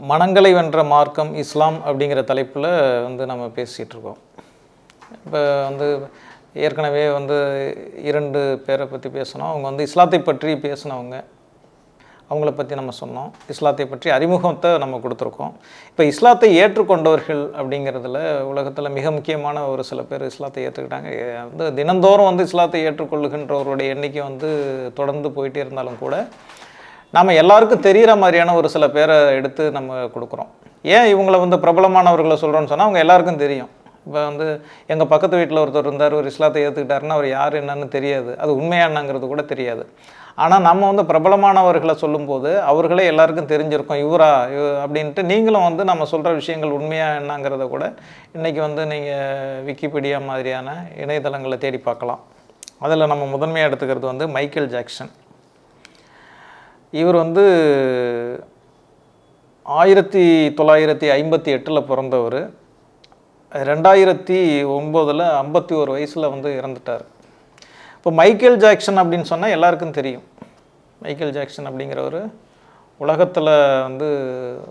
மனங்களை வென்ற மார்க்கம் இஸ்லாம் அப்படிங்கிற தலைப்பில் வந்து நம்ம பேசிகிட்டு இருக்கோம். இப்போ வந்து ஏற்கனவே வந்து இரண்டு பேரை பற்றி பேசணும் அவங்க வந்து இஸ்லாத்தை பற்றி பேசினவங்க. அவங்கள பற்றி நம்ம சொன்னோம். இஸ்லாத்தை பற்றி அறிமுகத்தை நம்ம கொடுத்துருக்கோம். இப்போ இஸ்லாத்தை ஏற்றுக்கொண்டவர்கள் அப்படிங்கிறதுல உலகத்தில் மிக முக்கியமான ஒரு சில பேர் இஸ்லாத்தை ஏற்றுக்கிட்டாங்க வந்து தினந்தோறும் வந்து இஸ்லாத்தை ஏற்றுக்கொள்ளுகின்றவருடைய எண்ணிக்கை வந்து தொடர்ந்து போயிட்டே இருந்தாலும் கூட நாம் எல்லாருக்கும் தெரிகிற மாதிரியான ஒரு சில பேரை எடுத்து நம்ம கொடுக்குறோம். ஏன் இவங்களை வந்து பிரபலமானவர்களை சொல்கிறோன்னு சொன்னால் அவங்க எல்லாருக்கும் தெரியும். இப்போ வந்து எங்கள் பக்கத்து வீட்டில் ஒருத்தர் இருந்தார் ஒரு இஸ்லாத்தை ஏற்றுக்கிட்டாருன்னா அவர் யார் என்னன்னு தெரியாது. அது உண்மையானங்கிறது கூட தெரியாது. ஆனால் நம்ம வந்து பிரபலமானவர்களை சொல்லும்போது அவர்களே எல்லாருக்கும் தெரிஞ்சிருக்கும் இவரா இவ- அப்படின்ட்டு நீங்களும் வந்து நம்ம சொல்கிற விஷயங்கள் உண்மையாக என்னங்கிறத கூட இன்றைக்கி வந்து நீங்கள் விக்கிபீடியா மாதிரியான இணையதளங்களை தேடி பார்க்கலாம். அதில் நம்ம முதன்மையாக எடுத்துக்கிறது வந்து மைக்கேல் ஜாக்சன். இவர் வந்து ஆயிரத்தி தொள்ளாயிரத்தி ஐம்பத்தி எட்டில் பிறந்தவர். ரெண்டாயிரத்தி ஒம்போதில் ஐம்பத்தி ஒரு வயசில் வந்து இறந்துட்டார். இப்போ மைக்கேல் ஜாக்சன் அப்படின்னு சொன்னால் எல்லாருக்கும் தெரியும். மைக்கேல் ஜாக்சன் அப்படிங்கிறவர் உலகத்தில் வந்து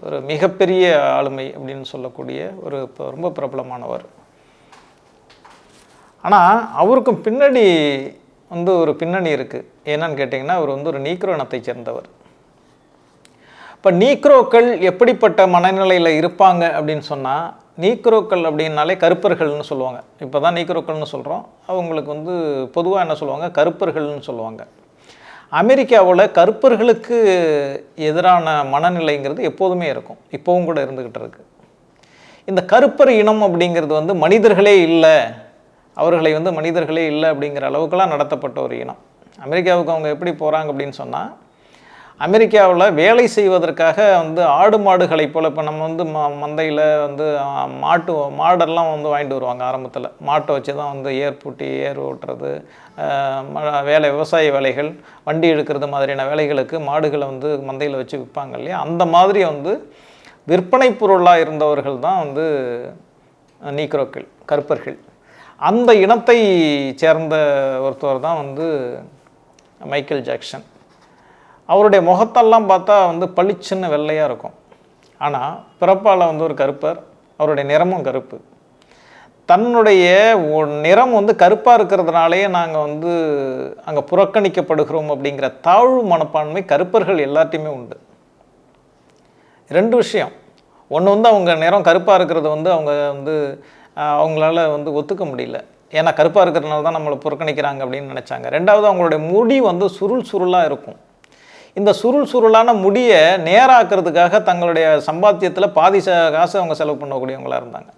ஒரு மிகப்பெரிய ஆளுமை அப்படின்னு சொல்லக்கூடிய ஒரு ரொம்ப பிரபலமானவர். ஆனால் அவருக்கும் பின்னாடி வந்து ஒரு பின்னணி இருக்குது என்னன்னு கேட்டிங்கன்னா அவர் வந்து ஒரு நீக்ரோ இனத்தைச் சேர்ந்தவர். இப்போ நீக்ரோக்கள் எப்படிப்பட்ட மனநிலையில் இருப்பாங்க அப்படின்னு சொன்னால் நீக்ரோக்கள் அப்படின்னாலே கருப்பர்கள்னு சொல்லுவாங்க. இப்போ தான் நீக்ரோக்கள்னு சொல்கிறோம் அவங்களுக்கு வந்து பொதுவாக என்ன சொல்லுவாங்க? கருப்பர்கள்னு சொல்லுவாங்க. அமெரிக்காவில் கருப்பர்களுக்கு எதிரான மனநிலைங்கிறது எப்போதுமே இருக்கும். இப்போவும் கூட இருந்துக்கிட்டு இருக்குது இந்த கருப்பர் இனம் அப்படிங்கிறது வந்து மனிதர்களே இல்லை. அவர்களை வந்து மனிதர்களே இல்லை அப்படிங்கிற அளவுக்கெல்லாம் நடத்தப்பட்ட ஒரு இனம். அமெரிக்காவுக்கு அவங்க எப்படி போகிறாங்க அப்படின்னு சொன்னால் அமெரிக்காவில் வேலை செய்வதற்காக வந்து ஆடு மாடுகளை போல் இப்போ நம்ம வந்து ம மந்தையில் வந்து மாட்டு மாடெல்லாம் வந்து வாங்கிட்டு வருவாங்க ஆரம்பத்தில். மாட்டை வச்சு தான் வந்து ஏர் பூட்டி ஏர் ஓட்டுறது ம- வேலை விவசாய வேலைகள் வண்டி இழுக்கிறது மாதிரியான வேலைகளுக்கு மாடுகளை வந்து மந்தையில் வச்சு விற்பாங்க இல்லையா? அந்த மாதிரி வந்து விற்பனை பொருளாக இருந்தவர்கள் தான் வந்து நீக்ரோக்கள் கருப்பர்கள். அந்த இனத்தை சேர்ந்த ஒருத்தவர் தான் வந்து மைக்கேல் ஜாக்சன். அவருடைய முகத்தெல்லாம் பார்த்தா வந்து பளிச்சுன்னு வெள்ளையாக இருக்கும். ஆனால் பிறப்பால் வந்து ஒரு கருப்பர் அவருடைய நிறமும் கருப்பு. தன்னுடைய நிறம் வந்து கருப்பாக இருக்கிறதுனாலேயே நாங்கள் வந்து அங்கே புறக்கணிக்கப்படுகிறோம் அப்படிங்கிற தாழ்வு மனப்பான்மை கருப்பர்கள் எல்லாத்தையுமே உண்டு. ரெண்டு விஷயம். ஒன்று வந்து அவங்க நிறம் கருப்பாக இருக்கிறது வந்து அவங்க வந்து அவங்களால வந்து ஒத்துக்க முடியல. ஏன்னா கருப்பாக இருக்கிறனால தான் நம்மளை புறக்கணிக்கிறாங்க அப்படின்னு நினச்சாங்க. ரெண்டாவது அவங்களுடைய முடி வந்து சுருள் சுருளாக இருக்கும். இந்த சுருள் சுருளான முடியை நேராக்கிறதுக்காக தங்களுடைய சம்பாத்தியத்தில் பாதி ச காசு அவங்க செலவு பண்ணக்கூடியவங்களா இருந்தாங்க.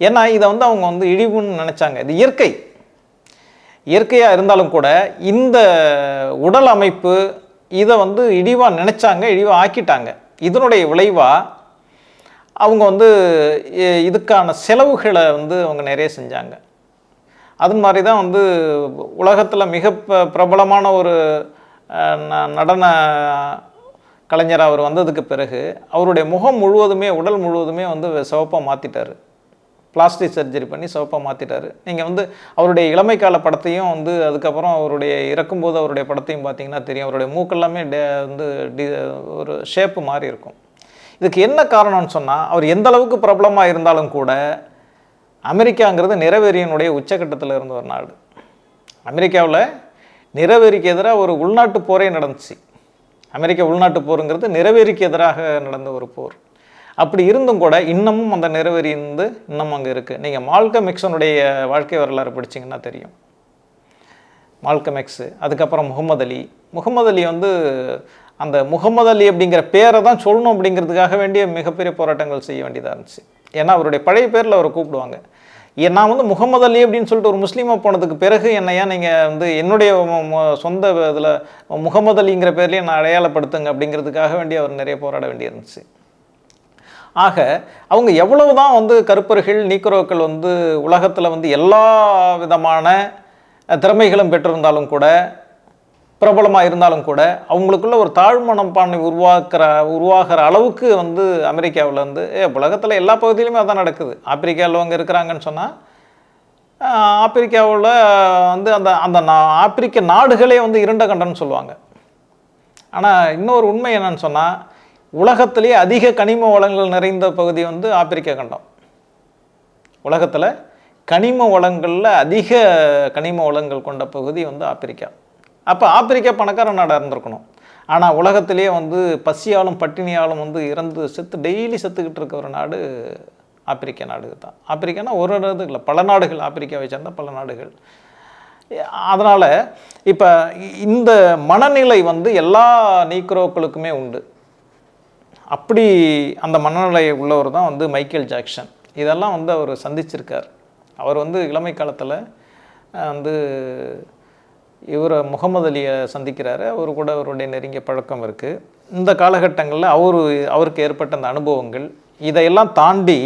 ஏன்னா இதை வந்து அவங்க வந்து இழிவுன்னு நினச்சாங்க. இது இயற்கை. இயற்கையாக இருந்தாலும் கூட இந்த உடல் அமைப்பு இதை வந்து இழிவாக நினச்சாங்க இழிவாக ஆக்கிட்டாங்க. இதனுடைய விளைவாக அவங்க வந்து இதுக்கான செலவுகளை வந்து அவங்க நிறைய செஞ்சாங்க. அது மாதிரி தான் வந்து உலகத்தில் மிக பிரபலமான ஒரு ந- நடன கலைஞர் அவர் வந்ததுக்கு பிறகு அவருடைய முகம் முழுவதுமே உடல் முழுவதுமே வந்து சிவப்பாக மாற்றிட்டார் பிளாஸ்டிக் சர்ஜரி பண்ணி சிவப்பாக மாற்றிட்டாரு நீங்கள் வந்து அவருடைய இளமை கால படத்தையும் வந்து அதுக்கப்புறம் அவருடைய இறக்கும்போது அவருடைய படத்தையும் பார்த்தீங்கன்னா தெரியும். அவருடைய மூக்கெல்லாமே டே வந்து டி ஒரு ஷேப்பு மாதிரி இருக்கும். இதுக்கு என்ன காரணம்னு சொன்னால் அவர் எந்த அளவுக்கு பிரபலமாக இருந்தாலும் கூட அமெரிக்காங்கிறது நிறவெறியினுடைய உச்சக்கட்டத்தில் இருந்த ஒரு நாடு. அமெரிக்காவில் நிறவெறிக்கு எதிராக ஒரு உள்நாட்டு போரே நடந்துச்சு. அமெரிக்க உள்நாட்டு போருங்கிறது நிறவெறிக்கு எதிராக நடந்த ஒரு போர். அப்படி இருந்தும் கூட இன்னமும் அந்த நிறவெறி இருந்து இன்னமும் அங்கே இருக்குது நீங்கள் மால்க எக்ஸனுடைய வாழ்க்கை வரலாறு படிச்சிங்கன்னா தெரியும். மால்கமிக்ஸு அதுக்கப்புறம் முகமது அலி. முகமது அலி வந்து அந்த முகமது அலி அப்படிங்கிற பேரை தான் சொல்லணும் அப்படிங்கிறதுக்காக வேண்டிய மிகப்பெரிய போராட்டங்கள் செய்ய வேண்டியதாக இருந்துச்சு. ஏன்னா அவருடைய பழைய பேரில் அவரை கூப்பிடுவாங்க. நான் வந்து முகமது அலி அப்படின்னு சொல்லிட்டு ஒரு முஸ்லீமாக போனதுக்கு பிறகு என்னையா நீங்கள் வந்து என்னுடைய சொந்த இதில் முகமது அலிங்கிற பேர்லேயே நான் அடையாளப்படுத்துங்க அப்படிங்கிறதுக்காக வேண்டி அவர் நிறைய போராட வேண்டியிருந்துச்சு ஆக அவங்க எவ்வளவு தான் வந்து கருப்பர்கள் நீக்ரோக்கள் வந்து உலகத்தில் வந்து எல்லா விதமான திறமைகளும் பெற்றிருந்தாலும் கூட பிரபலமாக இருந்தாலும் கூட அவங்களுக்குள்ள ஒரு தாழ்மனப்பான்மை உருவாக்குற உருவாகிற அளவுக்கு வந்து அமெரிக்காவில் வந்து ஏ உலகத்தில் எல்லா பகுதியிலுமே அதான் நடக்குது. ஆப்பிரிக்காவில் அவங்க இருக்கிறாங்கன்னு சொன்னால் ஆப்பிரிக்காவில் வந்து அந்த அந்த நா- ஆப்பிரிக்க நாடுகளே வந்து இருண்ட கண்டம்னு சொல்லுவாங்க. ஆனால் இன்னொரு உண்மை என்னன்னு சொன்னால் உலகத்திலே அதிக கனிம வளங்கள் நிறைந்த பகுதி வந்து ஆப்பிரிக்க கண்டம். உலகத்தில் கனிம வளங்களில் அதிக கனிம வளங்கள் கொண்ட பகுதி வந்து ஆப்பிரிக்கா. அப்போ ஆப்பிரிக்கா பணக்கார நாடாக இருந்திருக்கணும். ஆனால் உலகத்திலேயே வந்து பசியாலும் பட்டினியாலும் வந்து இறந்து செத்து டெய்லி செத்துக்கிட்டு இருக்க ஒரு நாடு ஆப்பிரிக்க நாடு தான் ஆப்பிரிக்கானா ஒரு நாடு இல்லை பல நாடுகள் ஆப்பிரிக்காவை சேர்ந்த பல நாடுகள். அதனால் இப்போ இந்த மனநிலை வந்து எல்லா நீக்ரோக்களுக்குமே உண்டு. அப்படி அந்த மனநிலை உள்ளவர் தான் வந்து மைக்கேல் ஜாக்சன். இதெல்லாம் வந்து அவர் சந்திச்சிருக்கார். அவர் வந்து இளமை காலத்தில் வந்து இவரை முகமது அலியை சந்திக்கிறாரு. அவர் கூட அவருடைய நெருங்கிய பழக்கம் இருக்குது இந்த காலகட்டங்களில் அவர் அவருக்கு ஏற்பட்ட அந்த அனுபவங்கள் இதையெல்லாம் தாண்டி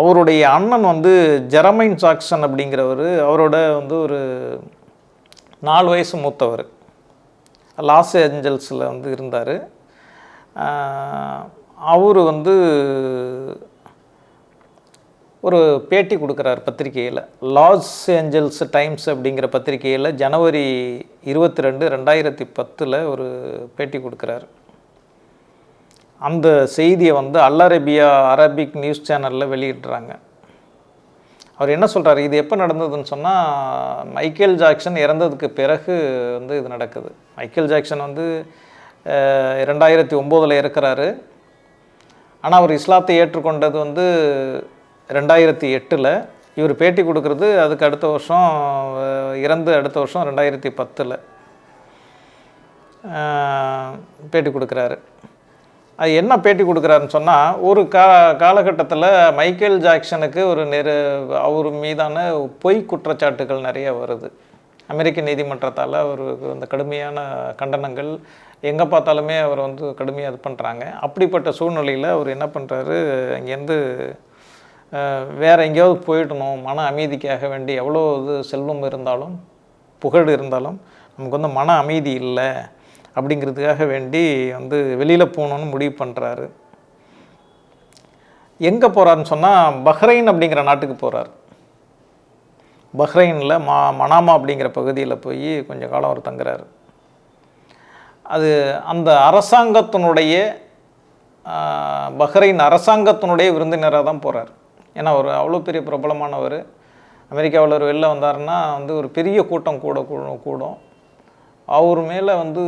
அவருடைய அண்ணன் வந்து ஜெரமைன் சாக்சன் அப்படிங்கிறவர் அவரோட வந்து ஒரு நாலு வயசு மூத்தவர். லாஸ் ஏஞ்சல்ஸில் வந்து இருந்தார். அவர் வந்து ஒரு பேட்டி கொடுக்குறார் பத்திரிகையில். லாஸ் ஏஞ்சல்ஸ் டைம்ஸ் அப்படிங்கிற பத்திரிகையில் ஜனவரி இருபத்தி ரெண்டு ரெண்டாயிரத்தி பத்தில் ஒரு பேட்டி கொடுக்குறாரு. அந்த செய்தியை வந்து அல் அரேபியா அரபிக் நியூஸ் சேனலில் வெளியிடுறாங்க. அவர் என்ன சொல்கிறார் இது எப்போ நடந்ததுன்னு சொன்னால் மைக்கேல் ஜாக்சன் இறந்ததுக்கு பிறகு வந்து இது நடக்குது. மைக்கேல் ஜாக்சன் வந்து ரெண்டாயிரத்தி ஒம்போதில் இருக்கிறாரு ஆனால் அவர் இஸ்லாத்தை ஏற்றுக்கொண்டது வந்து ரெண்டாயிரத்தி எட்டில் இவர் பேட்டி கொடுக்குறது அதுக்கு அடுத்த வருஷம் இறந்து அடுத்த வருஷம் ரெண்டாயிரத்தி பத்தில் பேட்டி கொடுக்குறாரு. அது என்ன பேட்டி கொடுக்குறாருன்னு சொன்னால் ஒரு கா காலகட்டத்தில் மைக்கேல் ஜாக்சனுக்கு ஒரு நெரு அவர் மீதான பொய் குற்றச்சாட்டுகள் நிறைய வருது. அமெரிக்க நீதிமன்றத்தால் அவருக்கு அந்த கடுமையான கண்டனங்கள் எங்கே பார்த்தாலுமே அவர் வந்து கடுமையாக இது பண்ணுறாங்க அப்படிப்பட்ட சூழ்நிலையில் அவர் என்ன பண்ணுறாரு அங்கேருந்து வேறு எங்கேயாவது போயிடணும் மன அமைதிக்காக வேண்டி எவ்வளோ இது செல்வம் இருந்தாலும் புகழ் இருந்தாலும் நமக்கு வந்து மன அமைதி இல்லை அப்படிங்கிறதுக்காக வேண்டி வந்து வெளியில் போகணுன்னு முடிவு பண்ணுறாரு எங்கே போகிறாருன்னு சொன்னால் பஹ்ரைன் அப்படிங்கிற நாட்டுக்கு போகிறார் பஹ்ரைனில் மா மனாமா அப்படிங்கிற பகுதியில் போய் கொஞ்சம் காலம் அவர் தங்குறாரு. அது அந்த அரசாங்கத்தினுடைய பஹ்ரைன் அரசாங்கத்தினுடைய விருந்தினராக தான் போகிறார் ஏன்னா அவர் அவ்வளோ பெரிய பிரபலமானவர். அமெரிக்காவில் ஒரு வெளில வந்தாருன்னா வந்து ஒரு பெரிய கூட்டம் கூட கூடும். அவர் மேலே வந்து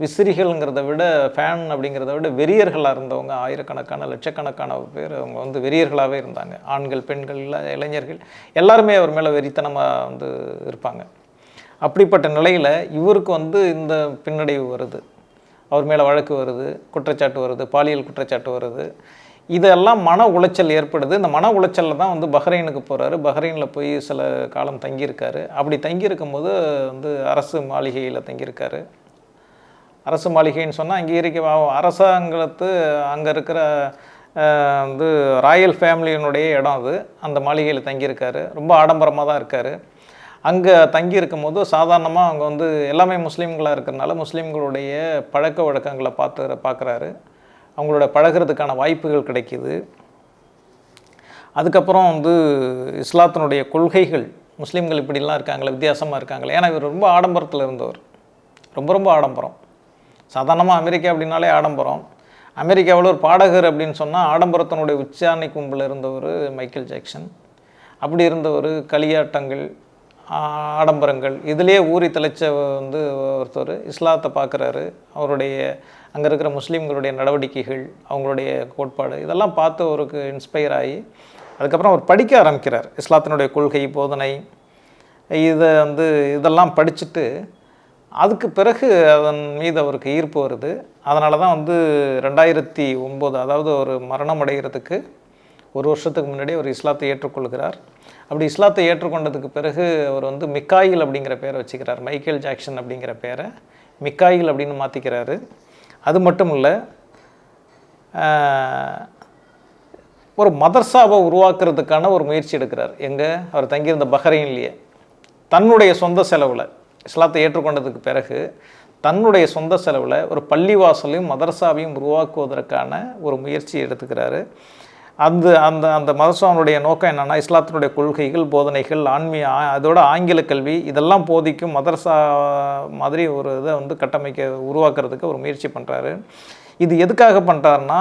விசிறிகள்ங்கிறத விட ஃபேன் அப்படிங்கிறத விட வெறியர்களாக இருந்தவங்க ஆயிரக்கணக்கான லட்சக்கணக்கான பேர் அவங்க வந்து வெறியர்களாகவே இருந்தாங்க. ஆண்கள் பெண்கள் இளைஞர்கள் எல்லாருமே அவர் மேலே வெறித்தனமாக வந்து இருப்பாங்க. அப்படிப்பட்ட நிலையில் இவருக்கு வந்து இந்த பின்னடைவு வருது. அவர் மேலே வழக்கு வருது குற்றச்சாட்டு வருது பாலியல் குற்றச்சாட்டு வருது. இதெல்லாம் மன உளைச்சல் ஏற்படுது. இந்த மன உளைச்சலில் தான் வந்து பஹ்ரைனுக்கு போகிறாரு பஹ்ரைனில் போய் சில காலம் தங்கியிருக்காரு. அப்படி தங்கியிருக்கும் போது வந்து அரசு மாளிகையில் தங்கியிருக்காரு. அரசு மாளிகைன்னு சொன்னால் அங்கே இருக்க அரசாங்கத்து அங்கே இருக்கிற வந்து ராயல் ஃபேமிலியினுடைய இடம் அது. அந்த மாளிகையில் தங்கியிருக்காரு. ரொம்ப ஆடம்பரமாக தான் இருக்கார். அங்கே தங்கி இருக்கும்போது சாதாரணமாக அவங்க வந்து எல்லாமே முஸ்லீம்களாக இருக்கிறனால முஸ்லீம்களுடைய பழக்க வழக்கங்களை பார்த்து பார்க்குறாரு. அவங்களோட பழகுறதுக்கான வாய்ப்புகள் கிடைக்கிது. அதுக்கப்புறம் வந்து இஸ்லாத்தினுடைய கொள்கைகள் முஸ்லீம்கள் இப்படிலாம் இருக்காங்களே வித்தியாசமாக இருக்காங்களே. ஏன்னா இவர் ரொம்ப ஆடம்பரத்தில் இருந்தவர். ரொம்ப ரொம்ப ஆடம்பரம். சாதாரணமாக அமெரிக்கா அப்படின்னாலே ஆடம்பரம். அமெரிக்காவில் ஒரு பாடகர் அப்படின்னு சொன்னால் ஆடம்பரத்தினுடைய உச்சாணி கும்பில் இருந்தவர் மைக்கேல் ஜாக்சன். அப்படி இருந்தவர் களியாட்டங்கள் ஆடம்பரங்கள். இதிலே ஊறி தெளிச்ச வந்து ஒருத்தர் இஸ்லாத்தை பார்க்குறாரு. அவருடைய அங்கே இருக்கிற முஸ்லீம்களுடைய நடவடிக்கைகள் அவங்களுடைய கோட்பாடு இதெல்லாம் பார்த்து அவருக்கு இன்ஸ்பயர் ஆகி அதுக்கப்புறம் அவர் படிக்க ஆரம்பிக்கிறார். இஸ்லாத்தினுடைய கொள்கை போதனை இதை வந்து இதெல்லாம் படிச்சுட்டு அதுக்கு பிறகு அதன் மீது அவருக்கு ஈர்ப்பு வருது. அதனால தான் வந்து ரெண்டாயிரத்தி ஒம்பது அதாவது ஒரு மரணம் அடைகிறதுக்கு ஒரு வருஷத்துக்கு முன்னாடி அவர் இஸ்லாத்தை ஏற்றுக்கொள்கிறார். அப்படி இஸ்லாத்தை ஏற்றுக்கொண்டதுக்கு பிறகு அவர் வந்து மிக்காயில் அப்படிங்கிற பேரை வச்சுக்கிறார். மைக்கேல் ஜாக்சன் அப்படிங்கிற பேரை மிக்காயில் அப்படின்னு மாற்றிக்கிறாரு அது மட்டும் இல்லை ஒரு மதர்சாவை உருவாக்குறதுக்கான ஒரு முயற்சி எடுக்கிறார். எங்கே? அவர் தங்கியிருந்த பஹ்ரைன்லேயே. தன்னுடைய சொந்த செலவில் இஸ்லாத்தை ஏற்றுக்கொண்டதுக்கு பிறகு தன்னுடைய சொந்த செலவில் ஒரு பள்ளிவாசலையும் மதரசாவையும் உருவாக்குவதற்கான ஒரு முயற்சி எடுத்துக்கிறாரு. அந்த அந்த அந்த மதசானுடைய நோக்கம் என்னென்னா இஸ்லாத்தினுடைய கொள்கைகள் போதனைகள் ஆன்மீக அதோட ஆங்கில கல்வி இதெல்லாம் போதிக்கும் மதரசா மாதிரி ஒரு இதை வந்து கட்டமைக்க உருவாக்குறதுக்கு ஒரு முயற்சி பண்ணுறாரு இது எதுக்காக பண்ணுறாருன்னா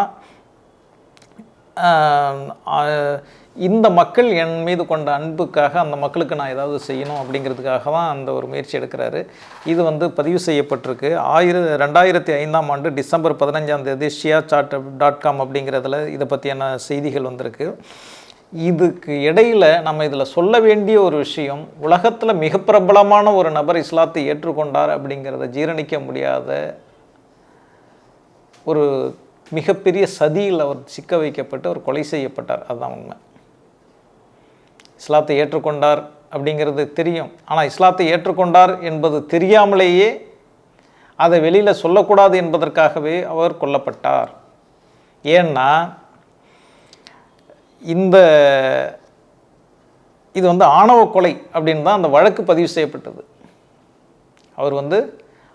இந்த மக்கள் என் மீது கொண்ட அன்புக்காக அந்த மக்களுக்கு நான் ஏதாவது செய்யணும் அப்படிங்கிறதுக்காக தான் அந்த ஒரு முயற்சி எடுக்கிறாரு. இது வந்து பதிவு செய்யப்பட்டிருக்கு. ஆயிர ரெண்டாயிரத்தி ஐந்தாம் ஆண்டு டிசம்பர் பதினஞ்சாம் தேதி ஷியா சாட் டாட் காம் அப்படிங்கிறதுல இதை பற்றியான செய்திகள் வந்திருக்கு. இதுக்கு இடையில நம்ம இதில் சொல்ல வேண்டிய ஒரு விஷயம் உலகத்தில் மிக பிரபலமான ஒரு நபர் இஸ்லாத்தை ஏற்றுக்கொண்டார் அப்படிங்கிறத ஜீரணிக்க முடியாத ஒரு மிகப்பெரிய சதியில் அவர் சிக்க வைக்கப்பட்டு அவர் கொலை செய்யப்பட்டார். அதுதான் உண்மை. இஸ்லாத்தை ஏற்றுக்கொண்டார் அப்படிங்கிறது தெரியும். ஆனால் இஸ்லாத்தை ஏற்றுக்கொண்டார் என்பது தெரியாமலேயே அதை வெளியில் சொல்லக்கூடாது என்பதற்காகவே அவர் கொல்லப்பட்டார். ஏன்னா இந்த இது வந்து ஆணவ கொலை அப்படின்னு தான் அந்த வழக்கு பதிவு செய்யப்பட்டது. அவர் வந்து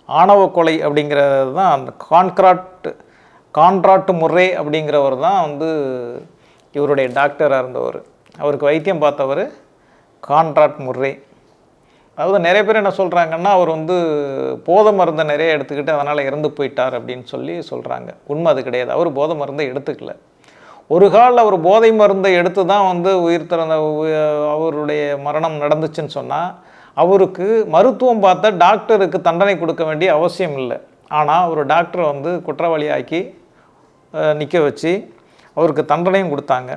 ஆணவ கொலை அப்படிங்கிறது தான் அந்த கான்ட்ராக்ட் கான்ட்ராக்ட் முறை அப்படிங்கிறவர் தான் வந்து இவருடைய டாக்டராக இருந்தவர். அவருக்கு வைத்தியம் பார்த்தவர் கான்ட்ராக்ட் முர்ரே. அதாவது நிறைய பேர் என்ன சொல்கிறாங்கன்னா அவர் வந்து போதை மருந்தை நிறைய எடுத்துக்கிட்டு அதனால் இறந்து போயிட்டார் அப்படின்னு சொல்லி சொல்கிறாங்க உண்மை அது கிடையாது. அவர் போதை மருந்தை எடுத்துக்கல. ஒரு காலில் அவர் போதை மருந்தை எடுத்து தான் வந்து உயிர் திறந்த அவருடைய மரணம் நடந்துச்சுன்னு சொன்னால் அவருக்கு மருத்துவம் பார்த்த டாக்டருக்கு தண்டனை கொடுக்க வேண்டிய அவசியம் இல்லை. ஆனால் ஒரு டாக்டரை வந்து குற்றவாளியாக்கி நிற்க வச்சு அவருக்கு தண்டனையும் கொடுத்தாங்க.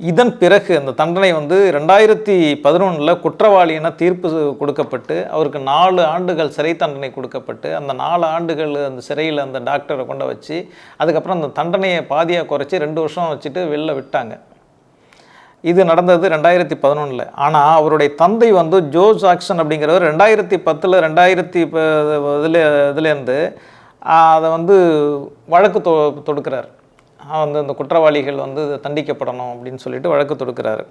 இதன் பிறகு அந்த தண்டனை வந்து ரெண்டாயிரத்தி பதினொன்றில் குற்றவாளி என தீர்ப்பு கொடுக்கப்பட்டு அவருக்கு நாலு ஆண்டுகள் சிறை தண்டனை கொடுக்கப்பட்டு அந்த நாலு ஆண்டுகள் அந்த சிறையில் அந்த டாக்டரை கொண்டு வச்சு அதுக்கப்புறம் அந்த தண்டனையை பாதியாக குறைச்சி ரெண்டு வருஷம் வச்சுட்டு வெளில விட்டாங்க. இது நடந்தது ரெண்டாயிரத்தி பதினொன்றில் ஆனால் அவருடைய தந்தை வந்து ஜோ ஜாக்சன் அப்படிங்கிறவர் ரெண்டாயிரத்தி பத்தில் ரெண்டாயிரத்தி இதில் இதுலேருந்து அதை வந்து வழக்கு தொ தொடுக்கிறார். வந்து இந்த குற்றவாளிகள் வந்து தண்டிக்கப்படணும் அப்படின்னு சொல்லிட்டு வழக்கு தொடுக்கிறாரு.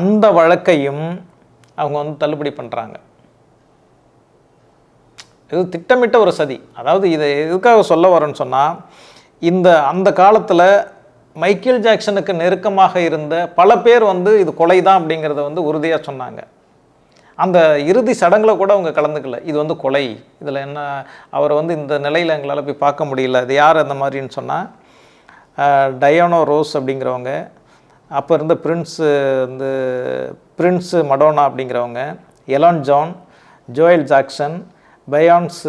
அந்த வழக்கையும் அவங்க வந்து தள்ளுபடி பண்ணுறாங்க இது திட்டமிட்ட ஒரு சதி. அதாவது இதை எதுக்காக சொல்ல வரேன்னு சொன்னால் இந்த அந்த காலத்தில் மைக்கேல் ஜாக்சனுக்கு நெருக்கமாக இருந்த பல பேர் வந்து இது கொலை தான் அப்படிங்கிறத வந்து உறுதியாக சொன்னாங்க. அந்த இறுதி சடங்கில் கூட அவங்க கலந்துக்கல. இது வந்து கொலை. இதில் என்ன அவரை வந்து இந்த நிலையில் எங்களால் போய் பார்க்க முடியல. அது யார் அந்த மாதிரின்னு சொன்னால் டயானோ ரோஸ் அப்படிங்கிறவங்க அப்போ இருந்த பிரின்ஸு வந்து பிரின்ஸு மடோனா அப்படிங்கிறவங்க Elton John Joel Jackson Beyonce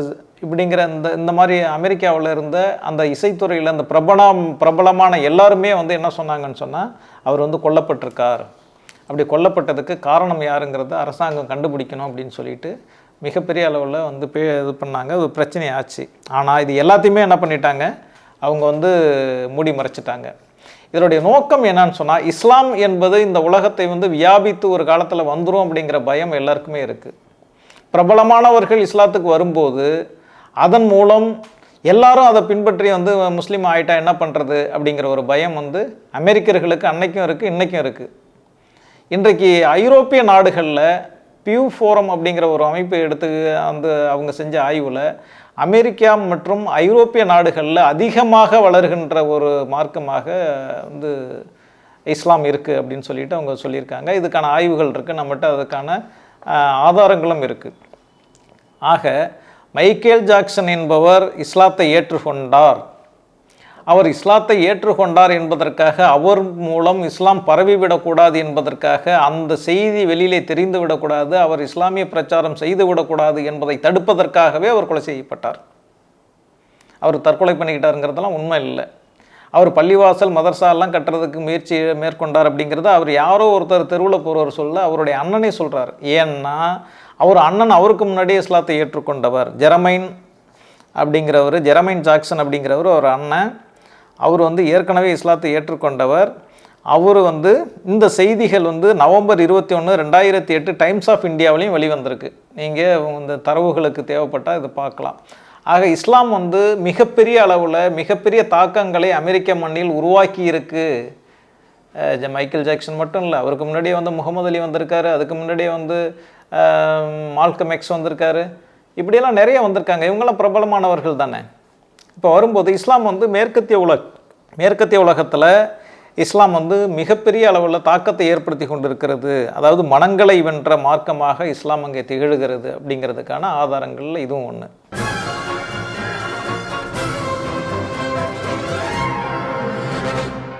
இப்படிங்கிற இந்த இந்த மாதிரி அமெரிக்காவில் இருந்த அந்த இசைத்துறையில் அந்த பிரபலம் பிரபலமான எல்லாருமே வந்து என்ன சொன்னாங்கன்னு சொன்னால் அவர் வந்து கொல்லப்பட்டிருக்கார். அப்படி கொல்லப்பட்டதுக்கு காரணம் யாருங்கிறத அரசாங்கம் கண்டுபிடிக்கணும் அப்படின்னு சொல்லிட்டு மிகப்பெரிய அளவில் வந்து பே இது பண்ணாங்க. அது பிரச்சனை ஆச்சு ஆனால் இது எல்லாத்தையுமே என்ன பண்ணிட்டாங்க? அவங்க வந்து மூடி மறைச்சிட்டாங்க. இதனுடைய நோக்கம் என்னன்னு சொன்னால் இஸ்லாம் என்பது இந்த உலகத்தை வந்து வியாபித்து ஒரு காலத்தில் வந்துடும் அப்படிங்கிற பயம் எல்லாருக்குமே இருக்குது பிரபலமானவர்கள் இஸ்லாத்துக்கு வரும்போது அதன் மூலம் எல்லாரும் அதை பின்பற்றி வந்து முஸ்லீம் ஆகிட்டா என்ன பண்ணுறது அப்படிங்கிற ஒரு பயம் வந்து அமெரிக்கர்களுக்கு அன்னைக்கும் இருக்குது இன்றைக்கும் இருக்குது இன்றைக்கு ஐரோப்பிய நாடுகளில் பியூ ஃபோரம் அப்படிங்கிற ஒரு அமைப்பு எடுத்து அந்த அவங்க செஞ்ச ஆய்வில் அமெரிக்கா மற்றும் ஐரோப்பிய நாடுகளில் அதிகமாக வளர்கின்ற ஒரு மார்க்கமாக வந்து இஸ்லாம் இருக்குது அப்படின்னு சொல்லிட்டு அவங்க சொல்லியிருக்காங்க. இதுக்கான ஆய்வுகள் இருக்குது நம்மகிட்ட அதுக்கான ஆதாரங்களும் இருக்குது ஆக மைக்கேல் ஜாக்சன் என்பவர் இஸ்லாத்தை ஏற்றுக்கொண்டார். அவர் இஸ்லாத்தை ஏற்றுக்கொண்டார் என்பதற்காக அவர் மூலம் இஸ்லாம் பரவிவிடக்கூடாது என்பதற்காக அந்த செய்தி வெளியிலே தெரிந்து விடக்கூடாது அவர் இஸ்லாமிய பிரச்சாரம் செய்து விடக்கூடாது என்பதை தடுப்பதற்காகவே அவர் கொலை செய்யப்பட்டார். அவர் தற்கொலை பண்ணிக்கிட்டாருங்கிறதெல்லாம் உண்மை இல்லை. அவர் பள்ளிவாசல் மதர்சாலாம் கட்டுறதுக்கு முயற்சி மேற்கொண்டார் அப்படிங்கிறத அவர் யாரோ ஒருத்தர் தெருவில் போகிறவர் சொல்ல அவருடைய அண்ணனே சொல்கிறார் ஏன்னா அவர் அண்ணன் அவருக்கு முன்னாடியே இஸ்லாத்தை ஏற்றுக்கொண்டவர். ஜெரமைன் அப்படிங்கிறவர் ஜெரமைன் ஜாக்சன் அப்படிங்கிறவர் ஒரு அண்ணன். அவர் வந்து ஏற்கனவே இஸ்லாத்தை ஏற்றுக்கொண்டவர். அவர் வந்து இந்த செய்திகள் வந்து நவம்பர் இருபத்தி ஒன்று ரெண்டாயிரத்தி எட்டு டைம்ஸ் ஆஃப் இந்தியாவிலையும் வெளிவந்திருக்கு. நீங்கள் இந்த தரவுகளுக்கு தேவைப்பட்டால் இதை பார்க்கலாம். ஆக இஸ்லாம் வந்து மிகப்பெரிய அளவில் மிகப்பெரிய தாக்கங்களை அமெரிக்க மண்ணில் உருவாக்கி இருக்கு. மைக்கேல் ஜாக்சன் மட்டும் இல்லை அவருக்கு முன்னாடியே வந்து முகமது அலி வந்திருக்காரு அதுக்கு முன்னாடியே வந்து அஹ், மால்கம் எக்ஸ் வந்திருக்காரு. இப்படியெல்லாம் நிறைய வந்திருக்காங்க. இவங்கெல்லாம் பிரபலமானவர்கள் தானே? இப்போ வரும்போது இஸ்லாம் வந்து மேற்கத்திய உலக மேற்கத்திய உலகத்தில் இஸ்லாம் வந்து மிகப்பெரிய அளவில் தாக்கத்தை ஏற்படுத்தி கொண்டிருக்கிறது. அதாவது மனங்களை வென்ற மார்க்கமாக இஸ்லாம் அங்கே திகழ்கிறது அப்படிங்கிறதுக்கான ஆதாரங்களில் இதுவும் ஒன்று